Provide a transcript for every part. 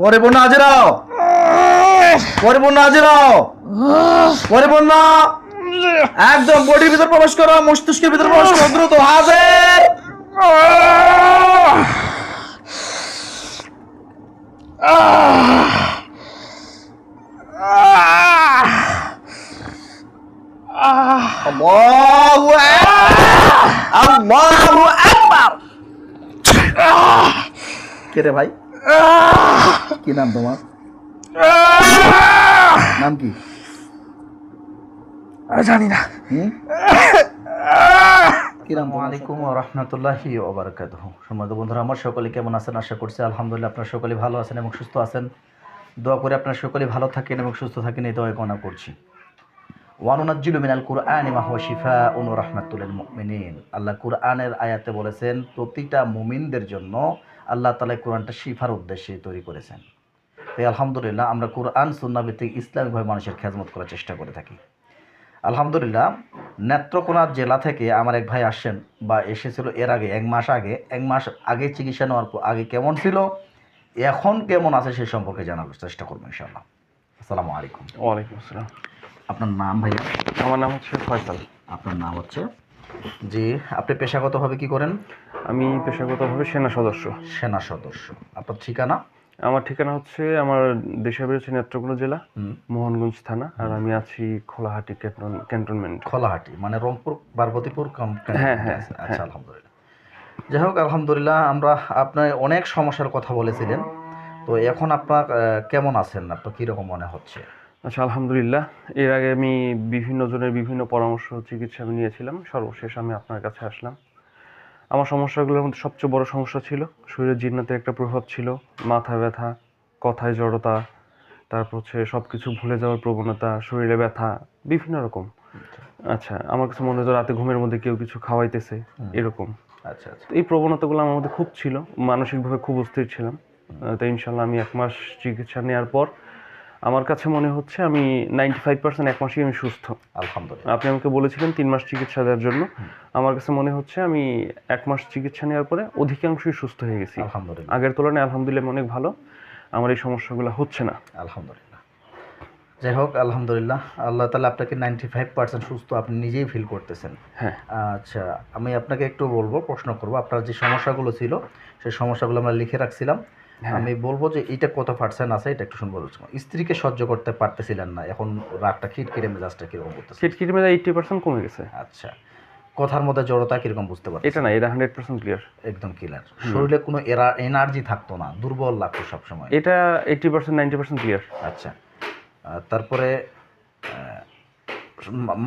পরে বন্যা হাজিরাও পরে বন্যা হাজিরাও পরে বন্যা। একদম বডির ভিতর প্রবেশ করো, মস্তিষ্কের ভিতর প্রবেশ করো, দ্রুত হাজির। কে রে ভাই? কি নাম তোমার? নাম কি? জানি না। আলাইকুম রহমতুল্লাহি সম্মানিত বন্ধুরা আমার সকলে কেমন আছেন? আশা করছি আলহামদুলিল্লাহ আপনারা সকলে ভালো আছেন এবং সুস্থ আছেন। দোয়া করে আপনারা সকলে ভালো থাকেন এবং সুস্থ থাকেন এই দোয়া কামনা করছি। ওয়ানুনাজ্জিলু মিনাল কুরআনি রাহমাতুল মুমিনিন। আল্লাহ কুরআনের আয়াতে বলেছেন প্রতিটা মুমিনদের জন্য আল্লাহ এই কোরআনটা শিফার উদ্দেশ্যে তৈরি করেছেন। তাই আলহামদুলিল্লাহ আমরা কোরআন সুন্নাহ ভিত্তিক ইসলামিকভাবে মানুষের খেদমত করার চেষ্টা করে থাকি। আলহামদুলিল্লাহ নেত্রকোনা জেলা থেকে আমার এক ভাই আসছেন বা এসেছিল এর আগে এক মাস আগে। এক মাস আগে চিকিৎসা নেওয়ার পর আগে কেমন ছিল এখন কেমন আছে সে সম্পর্কে জানার চেষ্টা করব ইনশাআল্লাহ। আসসালামু আলাইকুম। ওয়ালাইকুম আসসালাম। আপনার নাম ভাইয়া? আমার নাম হচ্ছে ফয়সাল। আপনার নাম হচ্ছে? জি আপনি পেশাগতভাবে কি করেন? আমি পেশাগতভাবে সেনা সদস্য। সেনা সদস্য। আপনার ঠিকানা? আমার ঠিকানা হচ্ছে আমার দেশের বাড়ি হচ্ছে নেত্রকোনা জেলা মোহনগঞ্জ থানা আর আমি আছি খোলাহাটি ক্যান্টনমেন্ট। খোলাহাটি মানে রংপুর পার্বতীপুর হ্যাঁ, হ্যাঁ, আচ্ছা আলহামদুলিল্লাহ। যাই হোক আলহামদুলিল্লাহ আমরা আপনার অনেক সমস্যার কথা বলেছিলেন। তো এখন আপনার কেমন আছেন? আপনার কীরকম মনে হচ্ছে? আচ্ছা আলহামদুলিল্লাহ। এর আগে আমি বিভিন্ন জনের বিভিন্ন পরামর্শ চিকিৎসা আমি নিয়েছিলাম। সর্বশেষ আমি আপনার কাছে আসলাম। আমার সমস্যাগুলোর মধ্যে সবচেয়ে বড় সমস্যা ছিল শরীরের জীর্ণতে একটা প্রভাব ছিল মাথা ব্যথা কথায় জড়তা তারপর হচ্ছে সব কিছু ভুলে যাওয়ার প্রবণতা শরীরে ব্যথা বিভিন্ন রকম। আচ্ছা। আমার কাছে মনে হতো রাতে ঘুমের মধ্যে কেউ কিছু খাওয়াইতেছে এরকম। আচ্ছা আচ্ছা। এই প্রবণতাগুলো আমার মধ্যে খুব ছিল মানসিকভাবে খুব অস্থির ছিলাম। তো ইনশাল্লাহ আমি এক মাস চিকিৎসা নেওয়ার পর আমার কাছে মনে হচ্ছে আমি নাইনটি ফাইভ পার্সেন্ট এক মাসেই আমি সুস্থ। আলহামদুলিল্লাহ। আপনি আমাকে বলেছিলেন তিন মাস চিকিৎসা দেওয়ার জন্য। আমার কাছে মনে হচ্ছে আমি এক মাস চিকিৎসা নেওয়ার পরে অধিকাংশই সুস্থ হয়ে গেছি। আলহামদুলিল্লাহ। আগের তুলনায় আলহামদুলিল্লাহ অনেক ভালো। আমার এই সমস্যাগুলো হচ্ছে না। আলহামদুলিল্লাহ। যাই হোক আলহামদুলিল্লাহ। আল্লাহ তালা আপনাকে নাইনটি ফাইভ পার্সেন্ট সুস্থ আপনি নিজেই ফিল করতেছেন। হ্যাঁ। আচ্ছা আমি আপনাকে একটু বলব প্রশ্ন করব। আপনার যে সমস্যাগুলো ছিল সেই সমস্যাগুলো আমরা লিখে রাখছিলাম। আমি বলব যে এটা কত পার্সেন্ট আছে এটা একটু শুনব। স্ত্রীকে সহ্য করতে পারতেছিলেন না এখন রাগটা খিটখিটে মেজাজটা কীরকম করতেছে? খিটখিটি মেধা এইটটি পার্সেন্ট কমে গেছে। আচ্ছা কথার মধ্যে জড়তা কীরকম বুঝতে পারছেন এটা না এটা হান্ড্রেড পার্সেন্ট ক্লিয়ার একদম ক্লিয়ার শরীরে কোনো এনার্জি থাকতো না দুর্বল লাগতো সবসময়। এটা eighty percent ninety percent clear আচ্ছা তারপরে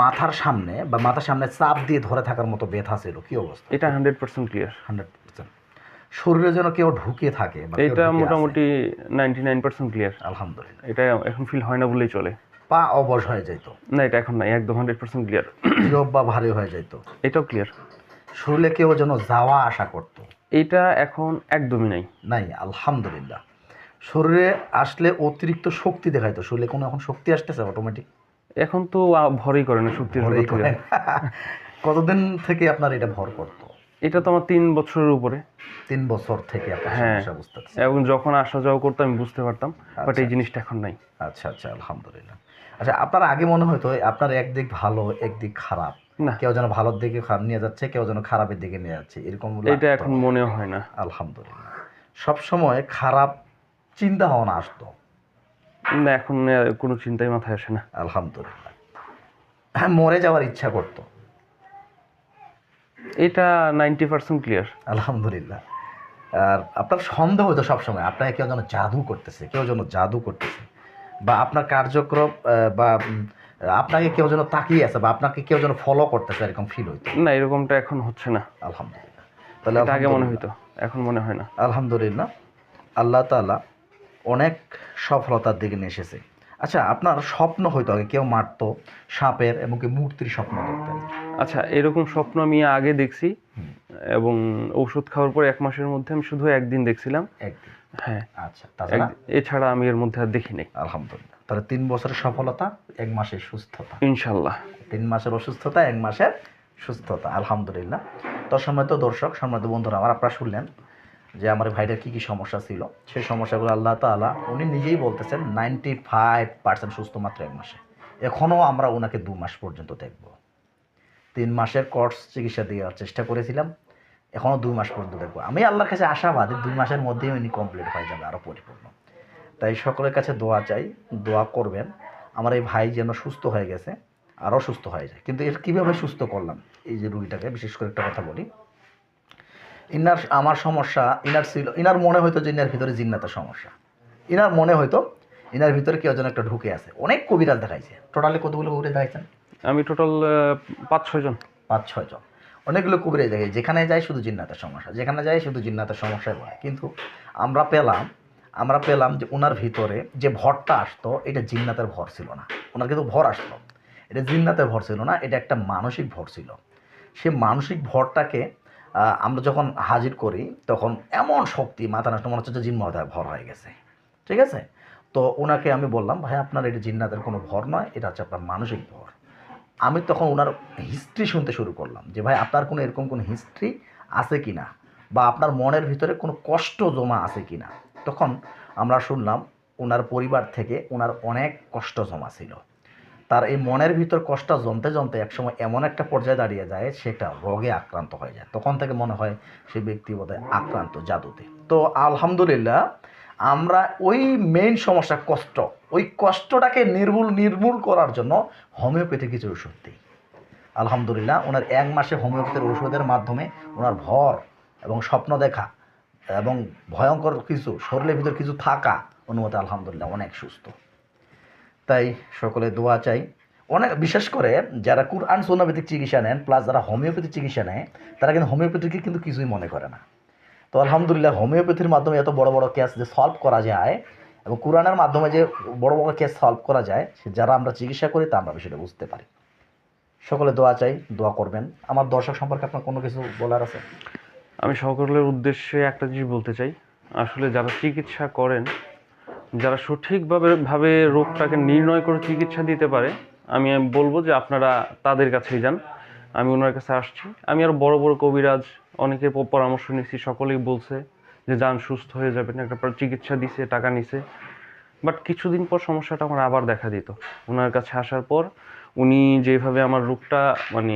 মাথার সামনে বা মাথার সামনে চাপ দিয়ে ধরে থাকার মতো ব্যথা ছিল কি অবস্থা? এটা hundred percent clear hundred percent শরীরে যেন কেউ ঢুকে থাকে এটা মোটামুটি নাইনটি নাইন পার্সেন্ট ক্লিয়ার। আলহামদুলিল্লাহ। এটা এখন ফিল হয় না বলেই চলে। পা অবশ হয়ে যেত না এটা এখন নাই একদম হান্ড্রেড পার্সেন্ট ক্লিয়ার নীরব বা ভারী হয়ে যেত এটাও ক্লিয়ার শরীরে কেউ যেন যাওয়া আশা করতো। এইটা এখন একদমই নাই। নাই আলহামদুলিল্লাহ। শরীরে আসলে অতিরিক্ত শক্তি দেখাইতো শরীরে কোনো এখন শক্তি আসতেছে অটোমেটিক এখন তো ভরই করে না করে। কতদিন থেকে আপনার এটা ভর করতো? এটা তো আমার তিন বছরের উপরে। তিন বছর থেকে হ্যাঁ। বুঝতে এবং যখন আসা যাওয়া করতো আমি বুঝতে পারতাম বাট এই জিনিসটা এখন নাই। আচ্ছা আচ্ছা আলহামদুলিল্লাহ। আচ্ছা আপনার আগে মনে হতো আপনার একদিক ভালো একদিক খারাপ। না। কেউ যেন ভালোর দিকে খারাপ নিয়ে যাচ্ছে কেউ যেন খারাপের দিকে নিয়ে যাচ্ছে এরকম এটা এখন মনে হয় না। আলহামদুলিল্লাহ। সব সময় খারাপ চিন্তা ভাবনা আসতো। না এখন কোনো চিন্তাই মাথায় আসে না। আলহামদুলিল্লাহ। হ্যাঁ মরে যাওয়ার ইচ্ছা করতো। এটা নাইনটি পার্সেন্ট ক্লিয়ার আলহামদুলিল্লাহ। আর আপনার সন্দেহ হতো সবসময় আপনাকে কেউ যেন জাদু করতেছে কেউ যেন জাদু করতেছে বা আপনার কার্যক্রম বা আপনাকে কেউ যেন তাকিয়ে আছে বা আপনাকে কেউ যেন ফলো করতেছে এরকম ফিল হইতো। না এরকমটা এখন হচ্ছে না। আলহামদুলিল্লাহ। তাহলে আগে মনে। হইতো এখন মনে হয় না। আলহামদুলিল্লাহ। আল্লাহ তাআলা অনেক সফলতার দিকে নিয়ে এসেছে। আচ্ছা আপনার স্বপ্ন হয়তো আগে কেউ মারতো সাপের এমনকি মূর্তির স্বপ্ন দেখতেন? আচ্ছা এরকম স্বপ্ন আমি আগে দেখছি এবং ওষুধ খাওয়ার পর এক মাসের মধ্যে আমি শুধু একদিন দেখছিলাম। হ্যাঁ। আচ্ছা এছাড়া আমি এর মধ্যে আর দেখিনি। আলহামদুলিল্লাহ। তাহলে তিন বছরের সফলতা এক মাসের সুস্থতা। ইনশাল্লাহ। তিন মাসের অসুস্থতা এক মাসের সুস্থতা। আলহামদুলিল্লাহ। তো সম্মানিত দর্শক সম্মানিত বন্ধুরা আমার আপনারা শুনলেন যে আমার ভাইটার কী কী সমস্যা ছিল, সেই সমস্যাগুলো আল্লাহ তাআলা উনি নিজেই বলতেছেন নাইনটি ফাইভ পার্সেন্ট সুস্থ মাত্র এক মাসে। এখনও আমরা ওনাকে দু মাস পর্যন্ত দেখব। তিন মাসের কোর্স চিকিৎসা দেওয়ার চেষ্টা করেছিলাম এখনও দুই মাস পর্যন্ত দেখব। আমি আল্লাহর কাছে আশাবাদী, দুই মাসের মধ্যেই উনি কমপ্লিট হয়ে যাবে আরও পরিপূর্ণ। তাই সকলের কাছে দোয়া চাই, দোয়া করবেন, আমার এই ভাই যেন সুস্থ হয়ে গেছে আরও সুস্থ হয়ে যায়। কিন্তু এর কীভাবে সুস্থ করলাম, এই যে রুগীটাকে, বিশেষ করে একটা কথা বলি। ইনার আমার সমস্যা ইনার ছিল ইনার মনে হয়তো যে ইনার ভিতরে জিন্নাতের সমস্যা। ইনার মনে হয়তো ইনার ভিতরে কেউ যেন একটা ঢুকে আছে। অনেক কবিরাজ দেখাইছে। টোটালি কতগুলো কবিরাজ দেখাইছেন? আমি টোটাল পাঁচ ছয়জন পাঁচ ছয় জন। অনেকগুলো কবিরাজ দেখাই যেখানে যাই শুধু জিন্নাতের সমস্যা যেখানে যাই শুধু জিন্নাতের সমস্যায় হয় কিন্তু আমরা পেলাম আমরা পেলাম যে ওনার ভিতরে যে ভরটা আসতো এটা জিন্নাতের ভর ছিল না। ওনার কিন্তু ভর আসতো। এটা জিন্নাতের ভর ছিল না এটা একটা মানসিক ভর ছিল। সে মানসিক ভরটাকে আমরা যখন হাজির করি, তখন এমন শক্তি মাথা নষ্ট, মনে হচ্ছে যে জিন ভর হয়ে গেছে। ঠিক আছে? তো ওনাকে আমি বললাম, ভাই, আপনার এটা জিন্নাতের কোনো ভর নয়, এটা হচ্ছে আপনার মানসিক ভর। আমি তখন ওনার হিস্ট্রি শুনতে শুরু করলাম যে, ভাই, আপনার কোনো এরকম কোনো হিস্ট্রি আছে কি না? বা আপনার মনের ভিতরে কোনো কষ্ট জমা আছে কি না? তখন আমরা শুনলাম, ওনার পরিবার থেকে ওনার অনেক কষ্ট জমা ছিল। তার এই মনের ভিতর কষ্ট জমতে জমতে একসময় এমন একটা পর্যায়ে দাঁড়িয়ে যায়, সেটা রোগে আক্রান্ত হয়ে যায়। তখন থেকে মনে হয় সে ব্যক্তি বোধহয় আক্রান্ত জাদুতে। তো আলহামদুলিল্লাহ, আমরা ওই মেইন সমস্যা কষ্ট। ওই কষ্টটাকে নির্মূল নির্মূল করার জন্য হোমিওপ্যাথি কিছু ওষুধ দিই। আলহামদুলিল্লাহ, ওনার এক মাসে হোমিওপ্যাথির ওষুধের মাধ্যমে ওনার ভর এবং স্বপ্ন দেখা এবং ভয়ঙ্কর কিছু, শরীরের ভিতর কিছু থাকা অনুমতি আলহামদুলিল্লাহ অনেক সুস্থ। তাই সকলে দোয়া চাই। অনেক, বিশেষ করে যারা কুরআন সোনাভিত্তিক চিকিৎসা নেন প্লাস যারা হোমিওপ্যাথিক চিকিৎসা নেয়, তারা কিন্তু হোমিওপ্যাথিকে কিন্তু কিছুই মনে করে না। তো আলহামদুলিল্লাহ, হোমিওপ্যাথির মাধ্যমে এত বড় বড় কেস যে সলভ করা যায় এবং কোরআনের মাধ্যমে যে বড় বড় কেস সলভ করা যায়, সে যারা আমরা চিকিৎসা করি, তা আমরা বিষয়টা বুঝতে পারি। সকলে দোয়া চাই, দোয়া করবেন। আমার দর্শক সম্পর্কে আপনার কোনো কিছু বলার আছে? আমি সকলের উদ্দেশ্যে একটা জিনিস বলতে চাই। আসলে যারা চিকিৎসা করেন যারা সঠিকভাবে, ভাবে রোগটাকে নির্ণয় করে চিকিৎসা দিতে পারে, আমি বলব যে আপনারা তাদের কাছেই যান। আমি ওনার কাছে আসছি। আমি আর বড় বড় কবিরাজ অনেকের পরামর্শ নিচ্ছি সকলেই বলছে যে যান, সুস্থ হয়ে যাবেন, একটা চিকিৎসা দিছে, টাকা নিছে। বাট কিছুদিন পর সমস্যাটা আমার আবার দেখা দিত। ওনার কাছে আসার পর উনি যেভাবে আমার রোগটা মানে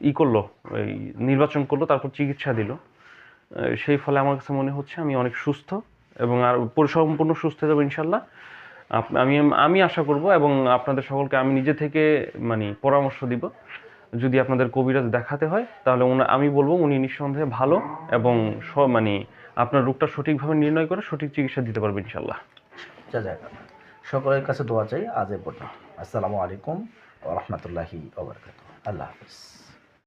ই করল, এই নির্বাচন করল, তারপর চিকিৎসা দিল। সেই ফলে আমার কাছে মনে হচ্ছে আমি অনেক সুস্থ। এবং আর পুরো, সম্পূর্ণ সুস্থ হয়ে যাব ইনশাল্লাহ। আমি আমি আশা করব এবং আপনাদের সকলকে আমি নিজে থেকে মানে পরামর্শ দিব। যদি আপনাদের কবিরাজ দেখাতে হয়, তাহলে আমি বলব উনি নিঃসন্দেহে ভালো এবং স- মানে আপনার রোগটা সঠিকভাবে নির্ণয় করে সঠিক চিকিৎসা দিতে পারবে ইনশাল্লাহ। সকলের কাছে দোয়া চাই আজ এ পর্যন্ত। আসসালামু আলাইকুম রহমতুল্লাহি আল্লাহ হাফিজ।